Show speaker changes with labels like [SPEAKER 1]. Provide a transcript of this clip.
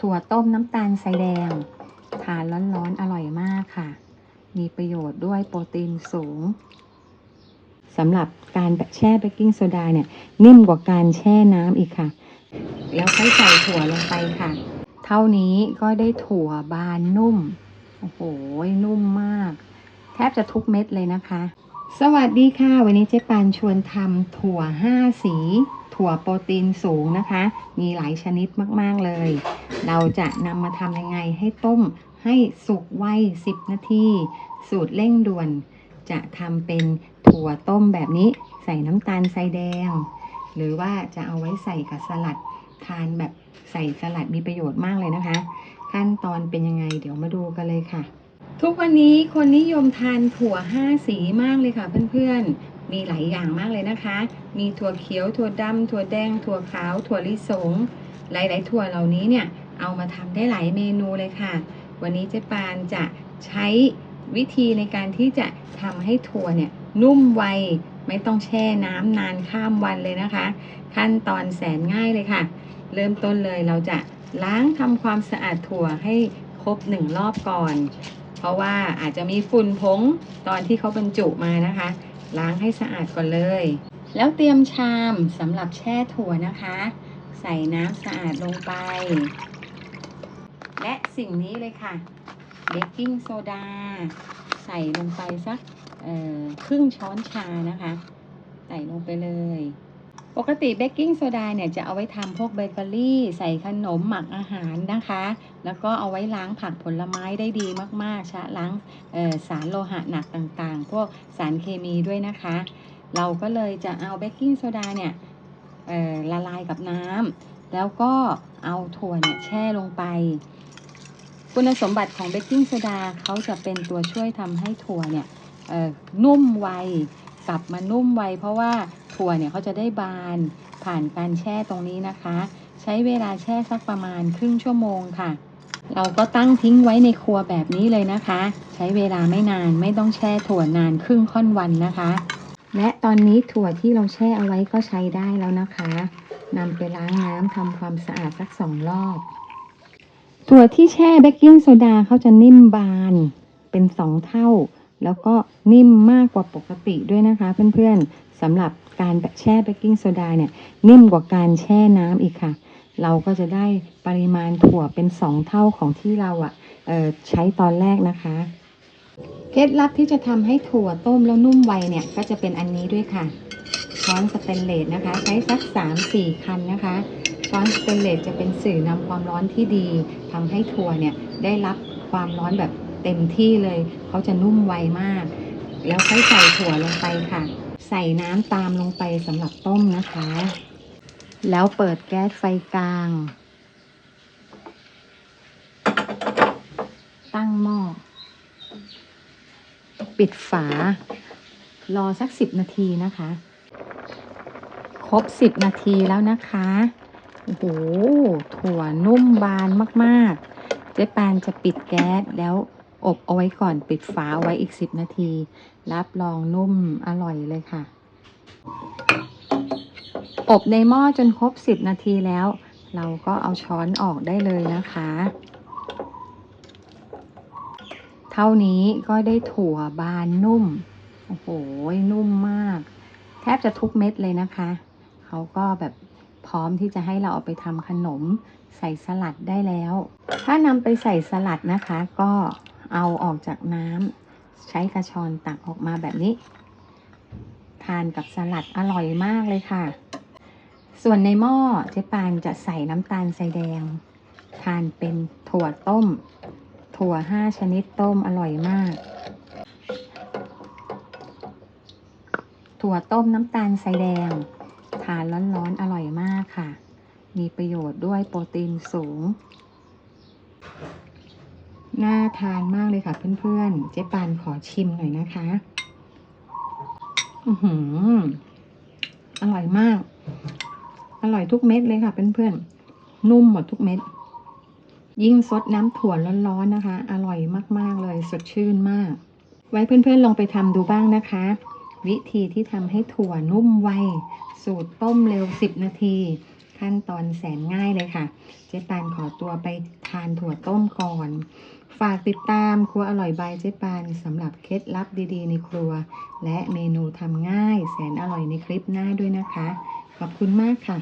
[SPEAKER 1] ถั่วต้มน้ำตาลใสแดง ทานร้อนๆอร่อยมากค่ะ มีประโยชน์ด้วยโปรตีนสูงสำหรับการแช่เบกกิ้งโซดาเนี่ย นิ่มกว่าการแช่น้ำอีกค่ะ แล้วค่อยใส่ถั่วลงไปค่ะ เท่านี้ก็ได้ถั่วบานนุ่ม โอ้โห นุ่มมาก แทบจะทุกเม็ดเลยนะคะ สวัสดีค่ะ วันนี้เจ๊ปานชวนทำถั่ว5สี ถั่วโปรตีนสูงนะคะ มีหลายชนิดมาก ๆ เลย เราจะนำมาทำยังไงให้ต้มให้สุกไว 10 นาที สูตรเร่งด่วน จะทำเป็นถั่วต้มแบบนี้ ใส่น้ำตาลทรายแดง หรือว่าจะเอาไว้ใส่กับสลัดทานแบบใส่สลัดมีประโยชน์มากเลยนะคะ ขั้นตอนเป็นยังไงเดี๋ยวมาดูกันเลยค่ะ ทุกวันนี้คนนิยมทานถั่ว 5 สีมากเลยค่ะเพื่อนๆ มีหลายอย่างมากเลยนะคะ มีถั่วเขียว ถั่วดำถั่วแดง ถั่วขาว ถั่วลิสง หลาย ๆ ถั่วเหล่านี้เนี่ย เอามาทำได้หลายเมนูเลยค่ะ วันนี้เจ๊ปานจะใช้วิธีในการที่จะทำให้ถั่วเนี่ยนุ่มไว ไม่ต้องแช่น้ำนานข้ามวันเลยนะคะ ขั้นตอนแสนง่ายเลยค่ะ เริ่มต้นเลยเราจะล้างทำความสะอาดถั่วให้ครบหนึ่งรอบก่อน เพราะว่าอาจจะมีฝุ่นผงตอนที่เขาบรรจุมานะคะ ล้างให้สะอาดก่อนเลย แล้วเตรียมชามสำหรับแช่ถั่วนะคะ ใส่น้ำสะอาดลงไป และสิ่งนี้เลยค่ะเบกกิ้งโซดาใส่ลงไปสักครึ่งช้อนชานะคะ ใส่ลงไปเลย ปกติเบกกิ้งโซดาเนี่ยจะเอาไว้ทำพวกเบเกอรี่ใส่ขนมหมักอาหารนะคะ แล้วก็เอาไว้ล้างผักผลไม้ได้ดีมากๆชะล้างสารโลหะหนักต่างๆ พวกสารเคมีด้วยนะคะ เราก็เลยจะเอาเบกกิ้งโซดาเนี่ยละลายกับน้ำแล้วก็เอาถั่วเนี่ยแช่ลงไป คุณสมบัติของเบกกิ้งโซดาเขาจะเป็นตัวช่วยทำให้ถั่วเนี่ยนุ่มไวกลับมานุ่มไวเพราะว่า ถั่วเนี่ยเขาจะได้บานผ่านการแช่ตรงนี้นะคะ ใช้เวลาแช่สักประมาณครึ่งชั่วโมงค่ะ เราก็ตั้งทิ้งไว้ในครัวแบบนี้เลยนะคะ ใช้เวลาไม่นานไม่ต้องแช่ถั่วนานครึ่งค่อนวันนะคะ และตอนนี้ถั่วที่เราแช่เอาไว้ก็ใช้ได้แล้วนะคะนำไปล้างน้ำทำความสะอาดสักสองรอบถั่วที่แช่เบกกิ้งโซดาเขาจะนิ่มบานเป็นสองเท่า แล้วก็นิ่มมากกว่าปกติด้วยนะคะ เพื่อนๆสำหรับการแช่เบกกิ้งโซดาเนี่ยนิ่มกว่าการแช่น้ำอีกค่ะ เราก็จะได้ปริมาณถั่วเป็นสองเท่าของที่เราอะ่ะใช้ตอนแรกนะคะเคล็ดลับที่จะทำให้ถั่วต้มแล้วนุ่มไวเนี่ยก็จะเป็นอันนี้ด้วยค่ะช้อนสเตนเลสนะคะ ใช้สัก 3-4 คันนะคะช้อนสเตนเลสจะเป็นสื่อนำความร้อนที่ดีทำให้ถั่วเนี่ยได้รับความร้อนแบบ เต็มที่เลย เขาจะนุ่มไวมาก แล้วค่อยใส่ถั่วลงไปค่ะ ใส่น้ำตามลงไปสำหรับต้มนะคะ แล้วเปิดแก๊สไฟกลาง ตั้งหม้อ ปิดฝา รอสักสิบนาทีนะคะ ครบสิบนาทีแล้วนะคะโอ้โห ถั่วนุ่มบานมาก ๆ เจ๊ปานจะปิดแก๊สแล้ว อบเอาไว้ก่อนปิดฝาเอาไว้อีกสิบนาที รับรองนุ่มอร่อยเลยค่ะ อบในหม้อจนครบสิบนาทีแล้ว เราก็เอาช้อนออกได้เลยนะคะ เท่านี้ก็ได้ถั่วบานนุ่ม โอ้โห นุ่มมาก แทบจะทุกเม็ดเลยนะคะ เขาก็แบบพร้อมที่จะให้เราเอาไปทำขนมใส่สลัดได้แล้ว ถ้านำไปใส่สลัดนะคะก็ เอาออกจากน้ำใช้กระชอนตักออกมาแบบนี้ ทานกับสลัดอร่อยมากเลยค่ะ ส่วนในหม้อเจ๊ปานจะใส่น้ำตาลทรายแดง ทานเป็นถั่วต้ม ถั่วห้าชนิดต้มอร่อยมาก ถั่วต้มน้ำตาลทรายแดง ทานร้อนๆอร่อยมากค่ะ มีประโยชน์ด้วยโปรตีนสูง น่าทานมากเลยค่ะเพื่อนๆ เจ๊ปานขอชิมหน่อยนะคะ อือหือ อร่อยมาก อร่อยทุกเม็ดเลยค่ะเพื่อนๆ นุ่มหมดทุกเม็ด ยิ่งซดน้ำถั่วร้อนๆนะคะ อร่อยมากๆเลยสดชื่นมาก ไว้เพื่อนๆลองไปทำดูบ้างนะคะ วิธีที่ทำให้ถั่วนุ่มไว สูตรต้มเร็ว 10 นาที ขั้นตอนแสนง่ายเลยค่ะ เจ๊ปานขอตัวไปทานถั่วต้มก่อน ฝากติดตามครัวอร่อยบายเจ๊ปานสำหรับเคล็ดลับดีๆ ในครัว และเมนูทำง่ายแสนอร่อยในคลิปหน้าด้วยนะคะ ขอบคุณมากค่ะ